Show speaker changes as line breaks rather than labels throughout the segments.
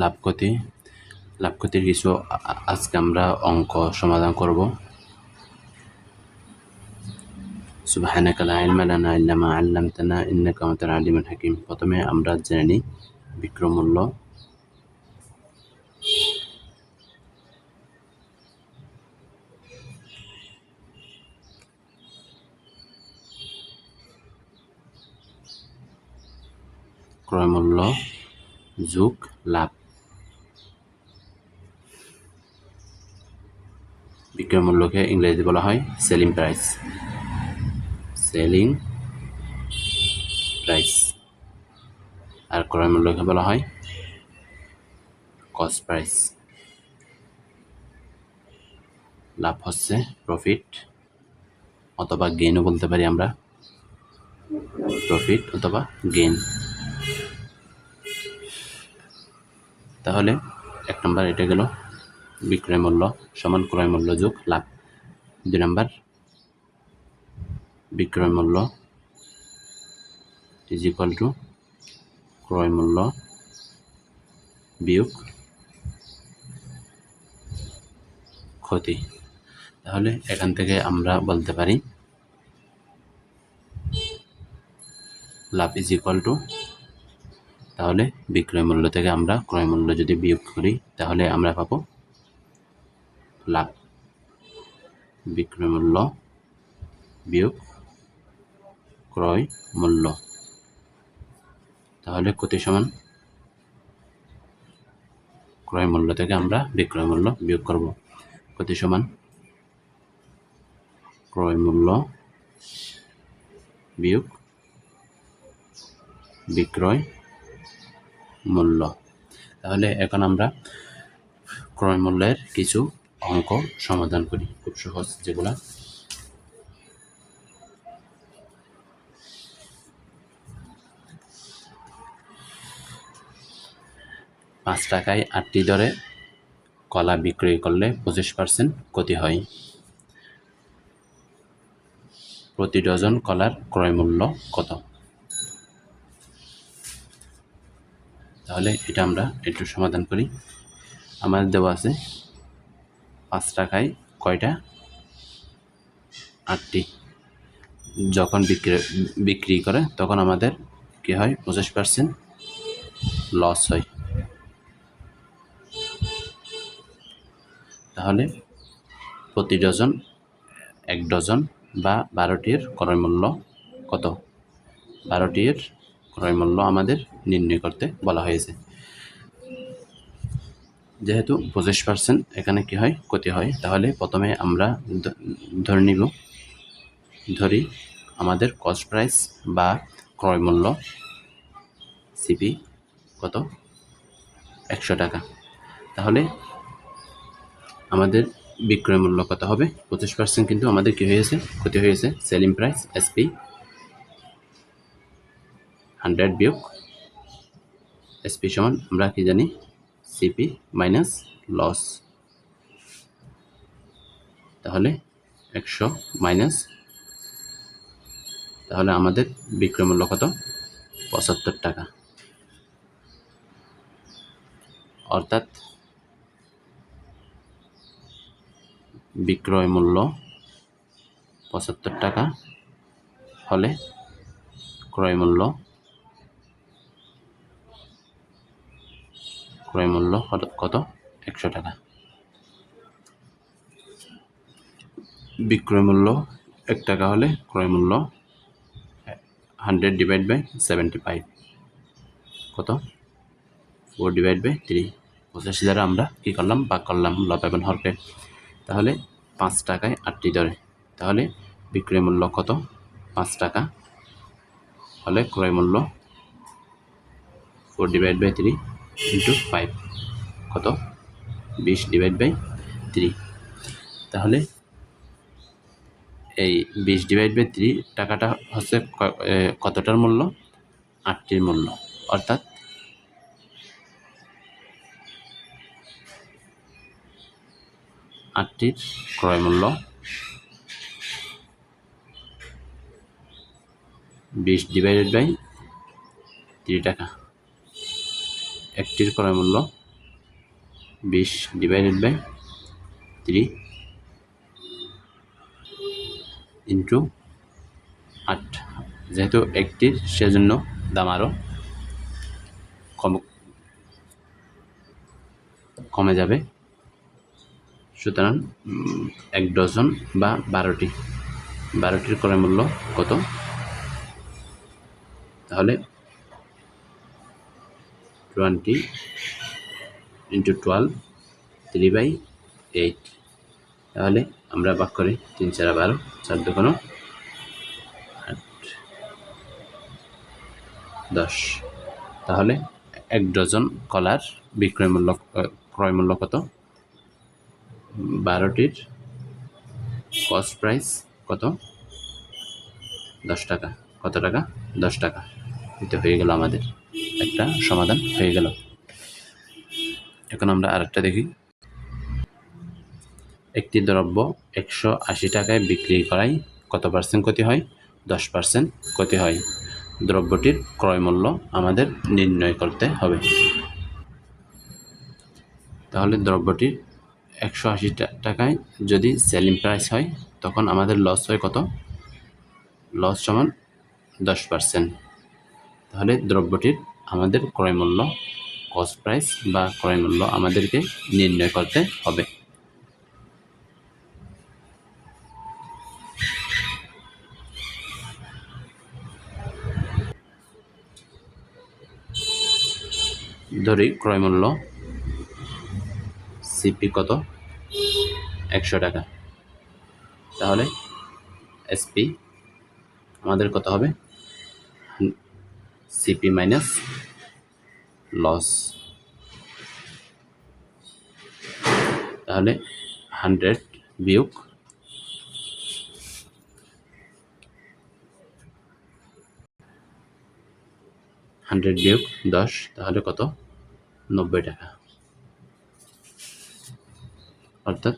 লাভ ক্ষতি লাভ ক্ষতির কিছু আজকে আমরা অঙ্ক সমাধান করব। সুবহানাকা লা ইলমা লানা ইল্লা মা হাকিম। প্রথমে আমরা জেনে নিই বিক্রয় মূল্য ক্রয় মূল্য যোগ, লাভ। বিক্রয় মূল্যকে ইংরেজিতে বলা হয় সেলিং প্রাইস। Selling price. আর ক্রয় মূল্যকে বলা হয় কস্ট প্রাইস। লাভ হচ্ছে প্রফিট অথবা গেইনও বলতে পারি আমরা। প্রফিট অথবা গেইন তাহলে এক নম্বর এটা গেল বিক্রয় মূল্য সমান ক্রয় মূল্য যোগ লাভ। দুই নম্বর বিক্রয় মূল্য ইজ ইকুয়াল টু ক্রয় মূল্য বিয়োগ ক্ষতি। তাহলে এখান থেকে আমরা বলতে পারি, লাভ ইজ ইকুয়াল টু তাহলে বিক্রয় মূল্য থেকে আমরা ক্রয় মূল্য যদি বিয়োগ করি, তাহলে আমরা পাবো লাভ। বিক্রয় মূল্য বিয়োগ ক্রয় মূল্য। তাহলে ক্ষতি সমান ক্রয় মূল্য থেকে আমরা বিক্রয় মূল্য বিয়োগ করব। ক্ষতি সমান ক্রয় মূল্য বিয়োগ বিক্রয় মূল্য। তাহলে এখন আমরা ক্রয় মূল্যের কিছু অঙ্ক সমাধান করি, খুব সহজ যেগুলা। পাঁচ টাকায় আটটি দরে কলা বিক্রয় করলে পঁচিশ পার্সেন্ট ক্ষতি হয়। প্রতি ডজন কলার ক্রয় মূল্য কত? তাহলে এটা আমরা একটু সমাধান করি। আমাদের দেওয়া আছে পাঁচ টাকায় কয়টা? আটটি। যখন বিক্রি বিক্রি করে, তখন আমাদের কী হয়? পঁচিশ পার্সেন্ট লস হয়। তাহলে প্রতি ডজন এক ডজন বা বারোটির ক্রয় মূল্য কত? বারোটির ক্রয় মূল্য আমাদের নির্ণয় করতে বলা হয়েছে। যেহেতু পঁচিশ পার্সেন্ট এখানে কী হয়, ক্ষতি হয়, তাহলে প্রথমে আমরা ধরে নিব। ধরি আমাদের কস্ট প্রাইস বা ক্রয় মূল্য সিপি কত? একশো টাকা। তাহলে আমাদের বিক্রয় মূল্য কত হবে? পঁচিশ পার্সেন্ট কিন্তু আমাদের কী হয়েছে? ক্ষতি হয়েছে। সেলিং প্রাইস এসপি হান্ড্রেড বিয়োগ এসপি সমান আমরা কি জানি? সিপি মাইনাস লস তাহলে একশো মাইনাস তাহলে আমাদের বিক্রয় মূল্য কত? পঁচাত্তর টাকা। অর্থাৎ বিক্রয় মূল্য পঁচাত্তর টাকা হলে ক্রয় মূল্য ক্রয় মূল্য কত- একশো টাকা। বিক্রয় মূল্য এক টাকা হলে ক্রয় মূল্য hundred divide by seventy five কত? ফোর ডিভাইড বাই থ্রি পঁচাশি দ্বারা আমরা কী করলাম? ভাগ করলাম এবং হরকে তাহলে পাঁচ টাকায় আটটি ধরে। তাহলে বিক্রয় মূল্য কত? পাঁচ টাকা হলে ক্রয় মূল্য four divide by three into five কত? বিশ ডিভাইড বাই থ্রি তাহলে এই বিশ ডিভাইড বাই থ্রি টাকাটা হচ্ছে কতটার মূল্য? আটটির মূল্য। অর্থাৎ আটটির ক্রয় মূল্য বিশ ডিভাইডেড বাই থ্রি টাকা। একটির ক্রয় মূল্য বিশ ডিভাইডেড বাই থ্রি ইন্টু আট। যেহেতু একটির সেজন্য দাম আরও কম কমে যাবে, সুতরাং এক ডজন বা বারোটি। বারোটির ক্রয় মূল্য কত? তাহলে twenty into twelve three by eight তাহলে আমরা বাক করি তিন চার বারো চার দুগুণ আট দশ। তাহলে এক ডজন কলার বিক্রয় মূল্য আহ, ক্রয় মূল্য কত? বারোটির কস্ট প্রাইস কত? দশ টাকা। কত টাকা? দশ টাকা। এতে হয়ে গেল আমাদের। একটা সমাধান হয়ে গেল। এখন আমরা আরেকটা দেখি। একটি দ্রব্য একশো আশি টাকায় বিক্রি করায় কত পার্সেন্ট ক্ষতি হয়? দশ পার্সেন্ট ক্ষতি হয়। দ্রব্যটির ক্রয় মূল্য আমাদের নির্ণয় করতে হবে। তাহলে দ্রব্যটির একশো আশি টাকায় যদি সেলিং প্রাইস হয়, তখন আমাদের লস হয় কত? লস সমান দশ পার্সেন্ট তাহলে দ্রব্যটির আমাদের ক্রয় মূল্য কস্ট প্রাইস বা ক্রয় মূল্য আমাদেরকে নির্ণয় করতে হবে। ধরি ক্রয় মূল্য সিপি কত? একশো টাকা। তাহলে এসপি আমাদের কত হবে? সিপি মাইনাস লস তাহলে হান্ড্রেড বিয়োগ হান্ড্রেড বিয়োগ দশ, তাহলে কত? নব্বই টাকা। অর্থাৎ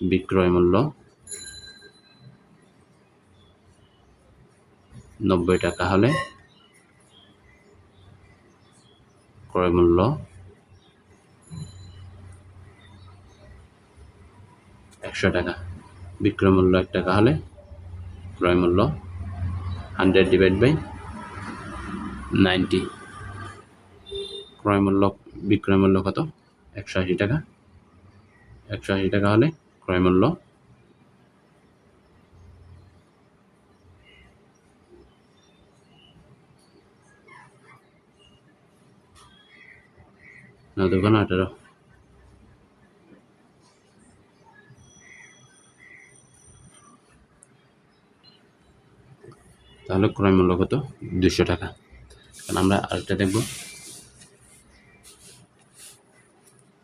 বিক্রয় মূল্য নব্বই টাকা হলে ক্রয় মূল্য একশো টাকা। বিক্রয় মূল্য এক টাকা হলে ক্রয় মূল্য হান্ড্রেড ডিভাইড বাই নাইনটি। ক্রয় মূল্য, বিক্রয় মূল্য কত? একশো আশি টাকা। একশো আশি টাকা হলে ক্রয় মূল্য না আঠারো তাহলে ক্রয় মূল্য কত? দুশো টাকা। কারণ আমরা আরেকটা দেখব।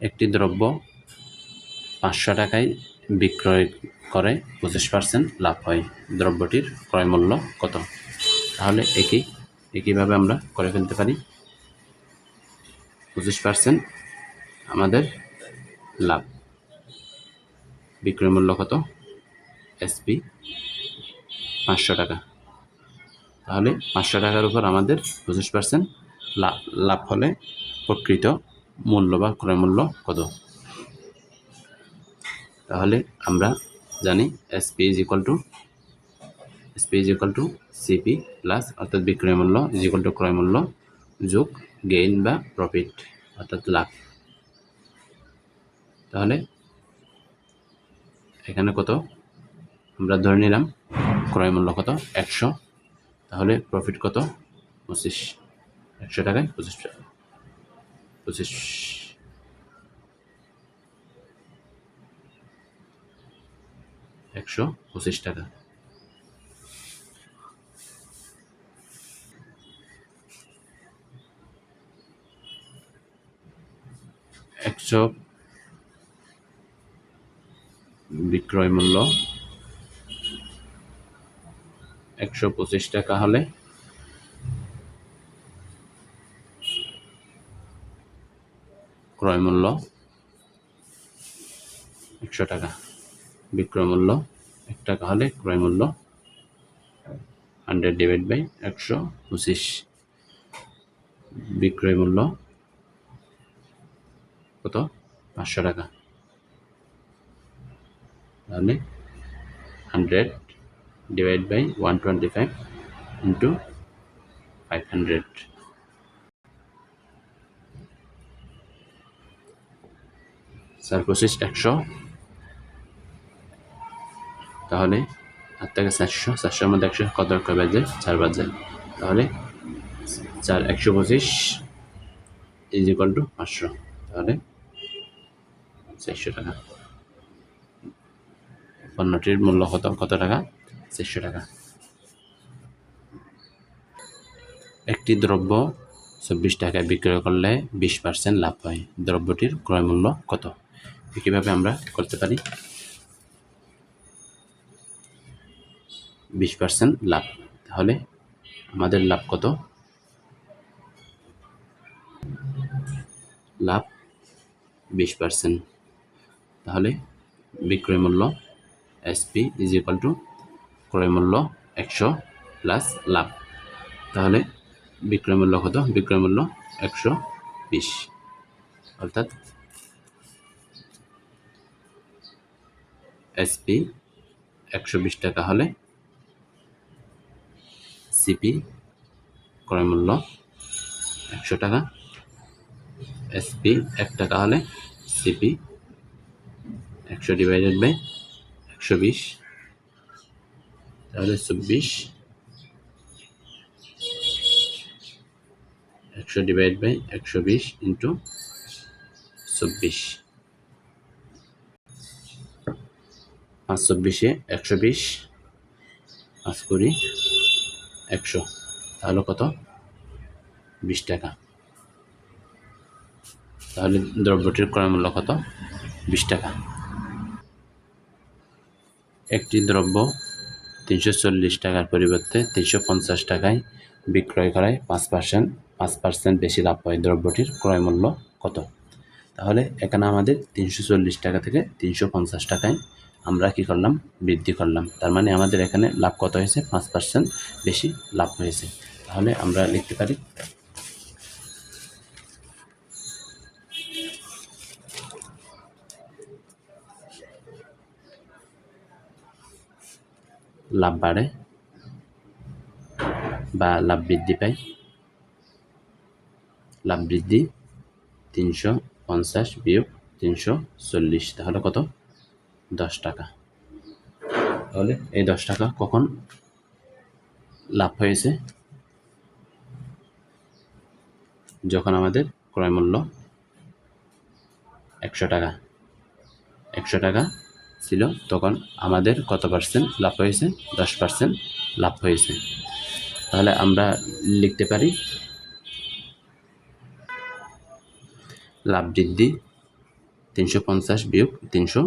একটি দ্রব্য পাঁচশো টাকায় বিক্রয় করে পঁচিশ পার্সেন্ট লাভ হয়। দ্রব্যটির ক্রয় মূল্য কত? তাহলে একই, একইভাবে আমরা করে ফেলতে পারি। পঁচিশ পার্সেন্ট আমাদের লাভ। বিক্রয় মূল্য কত? এসপি পাঁচশো টাকা। তাহলে পাঁচশো টাকার উপর আমাদের পঁচিশ পার্সেন্ট লাভ লাভ হলে প্রকৃত মূল্য বা ক্রয় মূল্য কত? তাহলে আমরা জানি SP is equal to SP is equal to CP plus অর্থাৎ বিক্রয় মূল্য ইজ ইকুয়াল টু ক্রয় যোগ গেইন বা প্রফিট অর্থাৎ লাভ। তাহলে এখানে কত? আমরা ধরে নিলাম ক্রয় মূল্য কত? একশো। তাহলে প্রফিট কত? পঁচিশ। একশো টাকায় পঁচিশ টাকা। পঁচিশ। একশো পঁচিশ টাকা। একশো বিক্রয় মূল্য। একশো পঁচিশ টাকা হলে। ক্রয় মূল্য একশো টাকা। বিক্রয় মূল্য এক টাকা হলে ক্রয় মূল্য হান্ড্রেড ডিভাইড বাই একশো পঁচিশ। বিক্রয় মূল্য কত? পাঁচশো টাকা। তাহলে hundred divide by one twenty five into five hundred চার পঁচিশ একশো। তাহলে আট থেকে চারশো। চারশোর মধ্যে একশো কত কয় বাজে চার বাজে তাহলে চার একশো পঁচিশ ইজ ইকুয়াল টু পাঁচশো। তাহলে চারশো টাকা। পণ্যটির মূল্য কত কত টাকা? চারশো টাকা। একটি দ্রব্য চব্বিশ টাকায় বিক্রয় করলে বিশ পার্সেন্ট লাভ হয়। দ্রব্যটির ক্রয় মূল্য কত? কীভাবে আমরা করতে পারি। বিশ পার্সেন্ট লাভ। তাহলে আমাদের লাভ কত? লাভ বিশ পার্সেন্ট তাহলে বিক্রয় মূল্য এসপি ইজ ইকাল টু ক্রয় মূল্য একশো প্লাস লাভ। তাহলে বিক্রয় মূল্য কত? বিক্রয় মূল্য একশো বিশ। অর্থাৎ এসপি একশো বিশ টাকা হলে সিপি ক্রয় মূল্য একশো টাকা। এসপি এক টাকা হলে সিপি একশো ডিভাইডেড বাই একশো বিশ, তাহলে চব্বিশ, একশো ডিভাইড বাই একশো বিশ ইন্টু চব্বিশ। পাঁচ চব্বিশে একশো বিশ, পাঁচ কুড়ি, একশো, তাহলে কত? বিশ টাকা। তাহলে দ্রব্যটির ক্রয় মূল্য কত? বিশ টাকা। একটি দ্রব্য তিনশো চল্লিশ টাকার পরিবর্তে তিনশো পঞ্চাশ টাকায় বিক্রয় করায় পাঁচ পার্সেন্ট পাঁচ পার্সেন্ট বেশি লাভ হয় দ্রব্যটির ক্রয় মূল্য কত? তাহলে এখানে আমাদের তিনশো চল্লিশ টাকা থেকে তিনশো পঞ্চাশ টাকায় আমরা কি করলাম? বৃদ্ধি করলাম। তার মানে আমাদের এখানে লাভ কত হয়েছে? পাঁচ পার্সেন্ট বেশি লাভ হয়েছে। তাহলে আমরা লিখতে পারি লাভ বাড়ে বা লাভ বৃদ্ধি পায় লাভ বৃদ্ধি তিনশো পঞ্চাশ বিয়োগ তিনশো চল্লিশ, তাহলে কত? দশ টাকা। তাহলে এই দশ টাকা কখন লাভ হয়েছে? যখন আমাদের ক্রয় মূল্য একশো টাকা। একশো টাকা ছিল, তখন আমাদের কত পার্সেন্ট লাভ হয়েছে? দশ পার্সেন্ট লাভ হয়েছে। তাহলে আমরা লিখতে পারি, লাভ বৃদ্ধি তিনশো পঞ্চাশ বিয়োগ তিনশো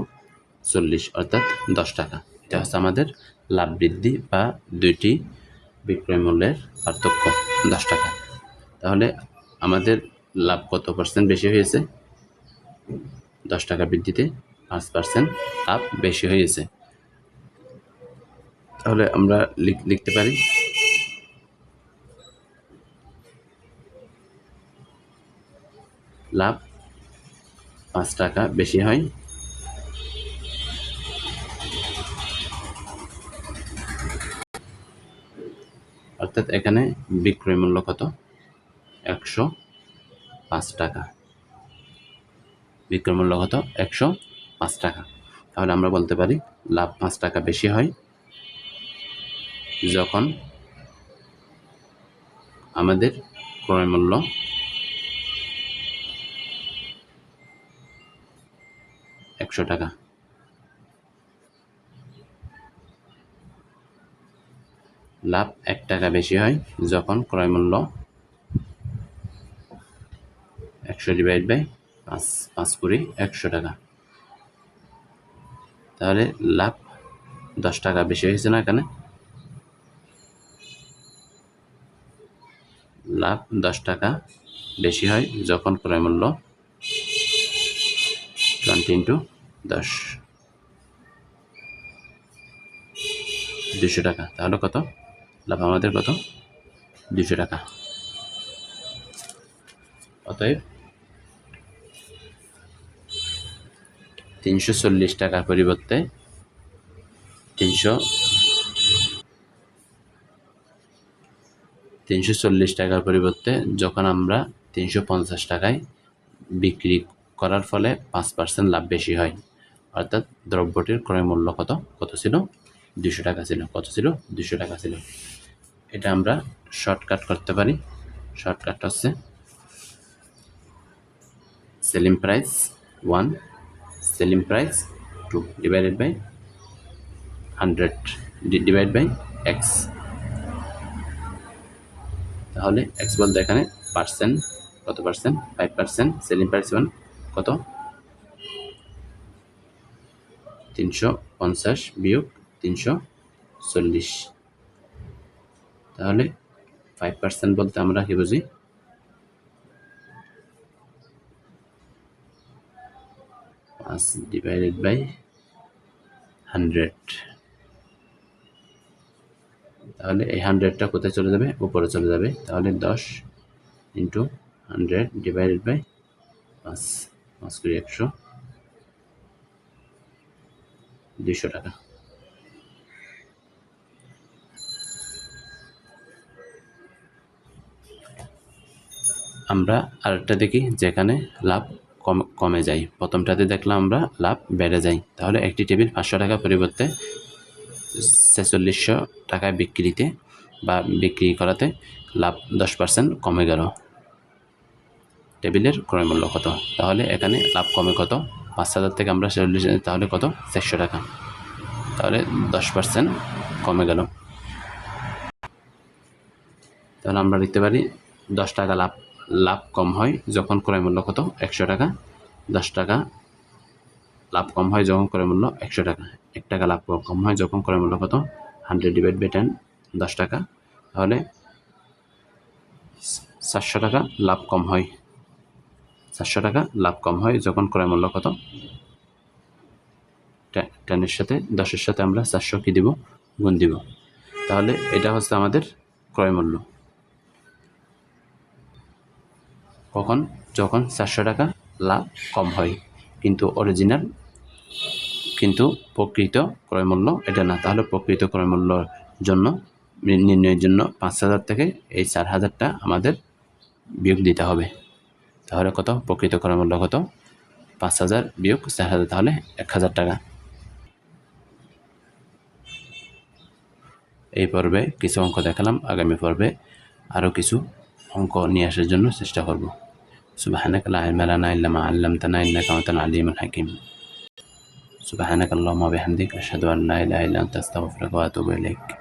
চল্লিশ, অর্থাৎ দশ টাকা। এটা হচ্ছে আমাদের লাভ বৃদ্ধি বা দুইটি বিক্রয় মূল্যের পার্থক্য, দশ টাকা। তাহলে আমাদের লাভ কত পার্সেন্ট বেশি হয়েছে? দশ টাকা বৃদ্ধিতে পাঁচ পার্সেন্ট লাভ বেশি হয়েছে। তাহলে আমরা লিখতে পারি। লাভ পাঁচ টাকা বেশি হয়। অর্থাৎ এখানে বিক্রয় মূল্য কত? একশো পাঁচ টাকা। বিক্রয় মূল্য কত? একশো পাঁচ টাকা। তাহলে আমরা বলতে পারি, লাভ পাঁচ টাকা বেশি হয় যখন আমাদের ক্রয় মূল্য একশো টাকা। লাভ এক টাকা বেশি হয় যখন ক্রয় মূল্য একশো ডিভাইড বাই পাঁচ পাঁচ কুড়ি একশো টাকা। তাহলে লাভ দশ টাকা বেশি হয়েছে না এখানে? লাভ দশ টাকা বেশি হয় যখন ক্রয় মূল্য টোয়েন্টি ইন্টু দশ। দুশো টাকা। তাহলে কত? লাভ আমাদের কত? দুশো টাকা। অতএব তিনশো চল্লিশ টাকার পরিবর্তে তিনশো তিনশো চল্লিশ টাকার পরিবর্তে যখন আমরা তিনশো পঞ্চাশ টাকায় বিক্রি করার ফলে পাঁচ পার্সেন্ট লাভ বেশি হয়। অর্থাৎ দ্রব্যটির ক্রয় মূল্য কত? কত ছিল? দুশো টাকা ছিল। কত ছিল? দুশো টাকা ছিল। এটা আমরা শর্টকাট করতে পারি। শর্টকাট হচ্ছে selling price one selling price two divided by hundred divide by x তাহলে এক্স বলতে এখানে পার্সেন্ট কত percent five percent selling price one কত? তিনশো পঞ্চাশ বিয়োগ তিনশো চল্লিশ। তাহলে ফাইভ পার্সেন্ট বলতে আমরা কি বুঝি? পাঁচ ডিভাইডেড বাই হান্ড্রেড তাহলে এই হান্ড্রেডটা কোথায় চলে যাবে? উপরে চলে যাবে। তাহলে দশ ইন্টু হান্ড্রেড ডিভাইডেড বাই পাঁচ। পাঁচ কুড়ি একশো দুইশো টাকা। আমরা আরেকটা দেখি যেখানে লাভ কম যায়। প্রথমটাতে দেখলাম আমরা লাভ বেড়ে যায়। তাহলে একটি টেবিল পাঁচশো টাকা পরিবর্তে ছেচল্লিশশো টাকায় বিক্রিতে বা বিক্রি করাতে লাভ দশ পার্সেন্ট কমে গেল। টেবিলের ক্রয় মূল্য কত? তাহলে এখানে লাভ কমে কত? পাঁচ হাজার থেকে আমরা চল্লিশ তাহলে কত? চারশো টাকা। তাহলে দশ পার্সেন্ট কমে গেল। তাহলে আমরা লিখতে পারি দশ টাকা লাভ লাভ কম হয় যখন ক্রয় মূল্য কত? একশো টাকা, দশ টাকা, লাভ কম হয় যখন ক্রয় মূল্য একশো টাকা। এক টাকা লাভ কম হয় যখন ক্রয় মূল্য কত? হান্ড্রেড ডিভাইড বাই টেন দশ টাকা। তাহলে চারশো টাকা লাভ কম হয়। চারশো টাকা লাভ কম হয় যখন ক্রয় মূল্য কত? টেনের সাথে, দশের সাথে আমরা চারশো কী দিব? গুণ দিব। তাহলে এটা হচ্ছে আমাদের ক্রয় মূল্য। কখন? যখন চারশো টাকা লাভ কম হয়। কিন্তু অরিজিনাল কিন্তু প্রকৃত ক্রয় মূল্য এটা না। তাহলে প্রকৃত ক্রয় মূল্যর জন্য, নির্ণয়ের জন্য পাঁচ হাজার থেকে এই চার হাজারটা আমাদের বিয়োগ দিতে হবে। তাহলে কত? প্রকৃত ক্রয় মূল্য কত? পাঁচ হাজার বিয়োগ চার হাজার, তাহলে এক হাজার টাকা। এই পর্বে কিছু অঙ্ক দেখালাম। আগামী পর্বে আরও কিছু অঙ্ক নিয়ে আসার জন্য চেষ্টা করব। সুবাহানাক লা আল্লাম লানা ইল্লা মা আল্লামতানা, ইন্নাকা আনতাল আলিমুল হাকিম। সুবহানাক আশহাদু আন লা ইলাহা ইল্লা আস্তাগফিরুকা ওয়া আতুবু ইলাইক।